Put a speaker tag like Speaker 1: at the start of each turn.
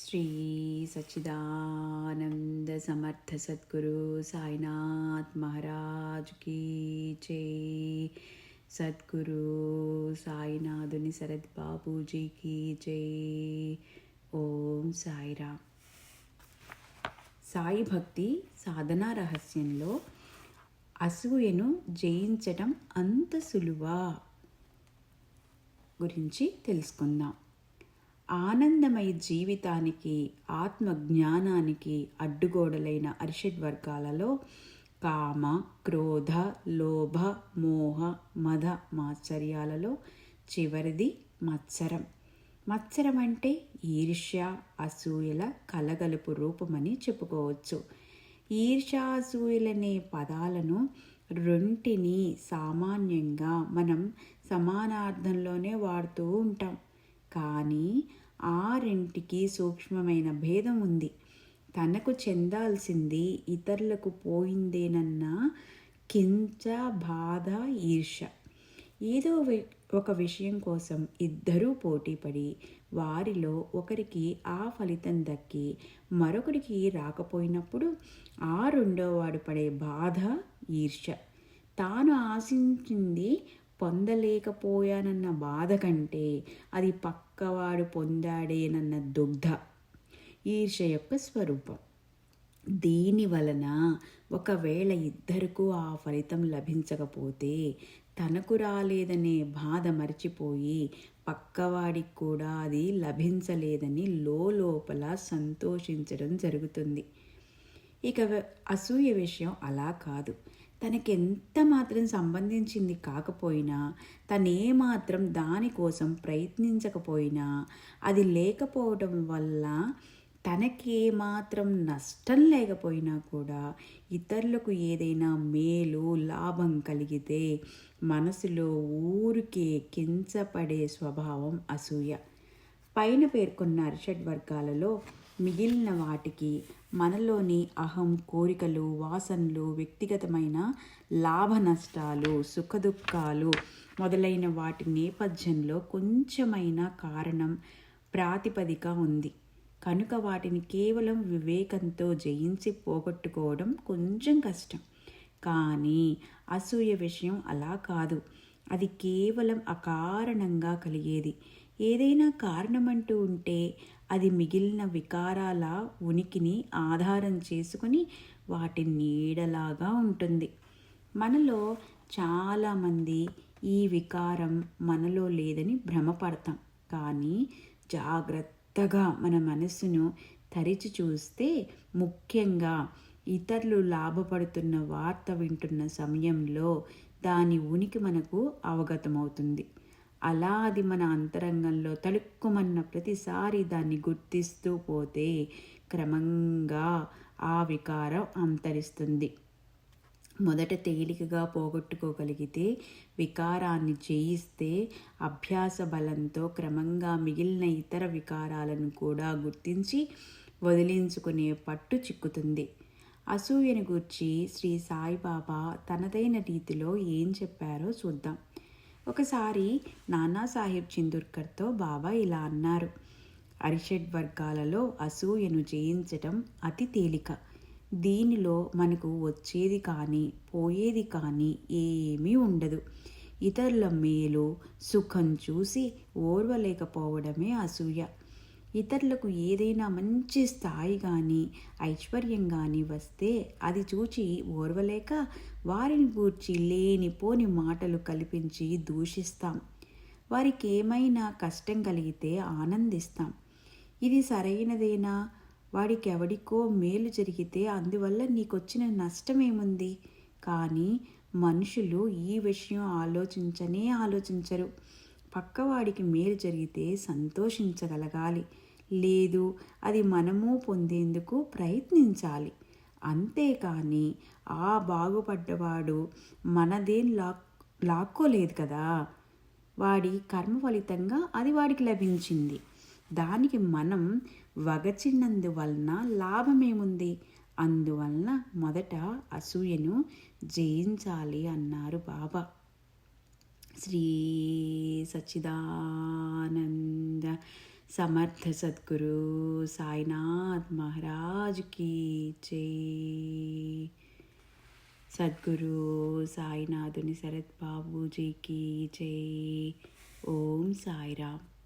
Speaker 1: శ్రీ సచ్చిదానంద సమర్థ సద్గురు సాయినాథ్ మహారాజ్ కీ జై సద్గురు సాయినాథుని శరద్ బాబూజీకి జై ఓం సాయిరా సాయి భక్తి సాధనా రహస్యంలో అసూయను జయించటం అంత సులువా గురించి తెలుసుకుందాం. ఆనందమయ జీవితానికి ఆత్మ జ్ఞానానికి అడ్డుగోడలైన అరిషడ్ వర్గాలలో కామ క్రోధ లోభ మోహ మద మాత్సర్యాలలో చివరిది మత్సరం. మత్సరం అంటే ఈర్ష్య అసూయల కలగలుపు రూపమని చెప్పుకోవచ్చు. ఈర్ష్యాసూయలనే పదాలను రెంటిని సామాన్యంగా మనం సమానార్థంలోనే వాడుతూ ఉంటాం. కానీ ఆ రెంటికి సూక్ష్మమైన భేదం ఉంది తనకు చెందాల్సింది ఇతరులకు పోయిందేనన్న కించ బాధ ఈర్ష. ఏదో ఒక విషయం కోసం ఇద్దరూ పోటీపడి వారిలో ఒకరికి ఆ ఫలితం దక్కి మరొకరికి రాకపోయినప్పుడు ఆ రెండో వాడు పడే బాధ ఈర్ష. తాను ఆశించింది పొందలేకపోయానన్న బాధ కంటే అది పక్కవాడు పొందాడేనన్న దుగ్ధ ఈర్ష యొక్క స్వరూపం. దీని వలన ఒకవేళ ఇద్దరికూ ఆ ఫలితం లభించకపోతే తనకు రాలేదనే బాధ మర్చిపోయి పక్కవాడికి కూడా అది లభించలేదని లోపల సంతోషించడం జరుగుతుంది. ఇక అసూయ విషయం అలా కాదు. తనకెంత మాత్రం సంబంధించింది కాకపోయినా తనేమాత్రం దానికోసం ప్రయత్నించకపోయినా అది లేకపోవడం వల్ల తనకేమాత్రం నష్టం లేకపోయినా కూడా ఇతరులకు ఏదైనా మేలు లాభం కలిగితే మనసులో ఊరికే కించపడే స్వభావం అసూయ. పైన పేర్కొన్న అరిషడ్ వర్గాలలో మిగిలిన వాటికి మనలోని అహం కోరికలు వాసనలు వ్యక్తిగతమైన లాభ నష్టాలు సుఖదుఖాలు మొదలైన వాటి నేపథ్యంలో కొంచెమైన కారణం ప్రాతిపదిక ఉంది. కనుక వాటిని కేవలం వివేకంతో జయించి పోగొట్టుకోవడం కొంచెం కష్టం. కానీ అసూయ విషయం అలా కాదు. అది కేవలం అకారణంగా కలిగేది. ఏదైనా కారణమంటూ ఉంటే అది మిగిలిన వికారాల ఉనికిని ఆధారం చేసుకుని వాటి నీడలాగా ఉంటుంది. మనలో చాలామంది ఈ వికారం మనలో లేదని భ్రమపడతాం. కానీ జాగ్రత్తగా మన మనస్సును తరిచి చూస్తే ముఖ్యంగా ఇతరులు లాభపడుతున్న వార్త వింటున్న సమయంలో దాని ఉనికి మనకు అవగతమవుతుంది. అలా అది మన అంతరంగంలో తలుక్కుమన్న ప్రతిసారి దాన్ని గుర్తిస్తూ పోతే క్రమంగా ఆ వికారం అంతరిస్తుంది. మొదట తేలికగా పోగొట్టుకోగలిగితే వికారాన్ని జయిస్తే అభ్యాస బలంతో క్రమంగా మిగిలిన ఇతర వికారాలను కూడా గుర్తించి వదిలించుకునే పట్టు చిక్కుతుంది. అసూయను గూర్చి శ్రీ సాయిబాబా తనదైన రీతిలో ఏం చెప్పారో చూద్దాం. ఒకసారి నానాసాహెబ్ చిందుర్కర్తో బాబా ఇలా అన్నారు. అరిషడ్ వర్గాలలో అసూయను జయించటం అతి తేలిక. దీనిలో మనకు వచ్చేది కానీ పోయేది కానీ ఏమీ ఉండదు. ఇతరుల మేలు సుఖం చూసి ఓర్వలేకపోవడమే అసూయ. ఇతరులకు ఏదైనా మంచి స్థాయి కానీ ఐశ్వర్యం కానీ వస్తే అది చూచి ఓర్వలేక వారిని గూర్చి లేనిపోని మాటలు కల్పించి దూషిస్తాం. వారికి ఏమైనా కష్టం కలిగితే ఆనందిస్తాం. ఇది సరైనదేనా? వాడికి ఎవడికో మేలు జరిగితే అందువల్ల నీకొచ్చిన నష్టమేముంది? కానీ మనుషులు ఈ విషయం ఆలోచించనే ఆలోచించరు. పక్కవాడికి మేలు జరిగితే సంతోషించగలగాలి. లేదు అది మనము పొందేందుకు ప్రయత్నించాలి. అంతేకాని ఆ బాగుపడ్డవాడు మనదేం లాక్ లాక్కోలేదు కదా. వాడి కర్మ ఫలితంగా అది వాడికి లభించింది. దానికి మనం వగచిన్నందువలన లాభమేముంది? అందువలన మొదట అసూయను జయించాలి అన్నారు బాబా. శ్రీ సచ్చిదానంద సమర్థ సద్గురు సాయినాథ్ మహారాజ్ की జై. సద్గురు సాయినాథుని శరత్ బాబూజీకి జై. ఓం సాయిరామ్.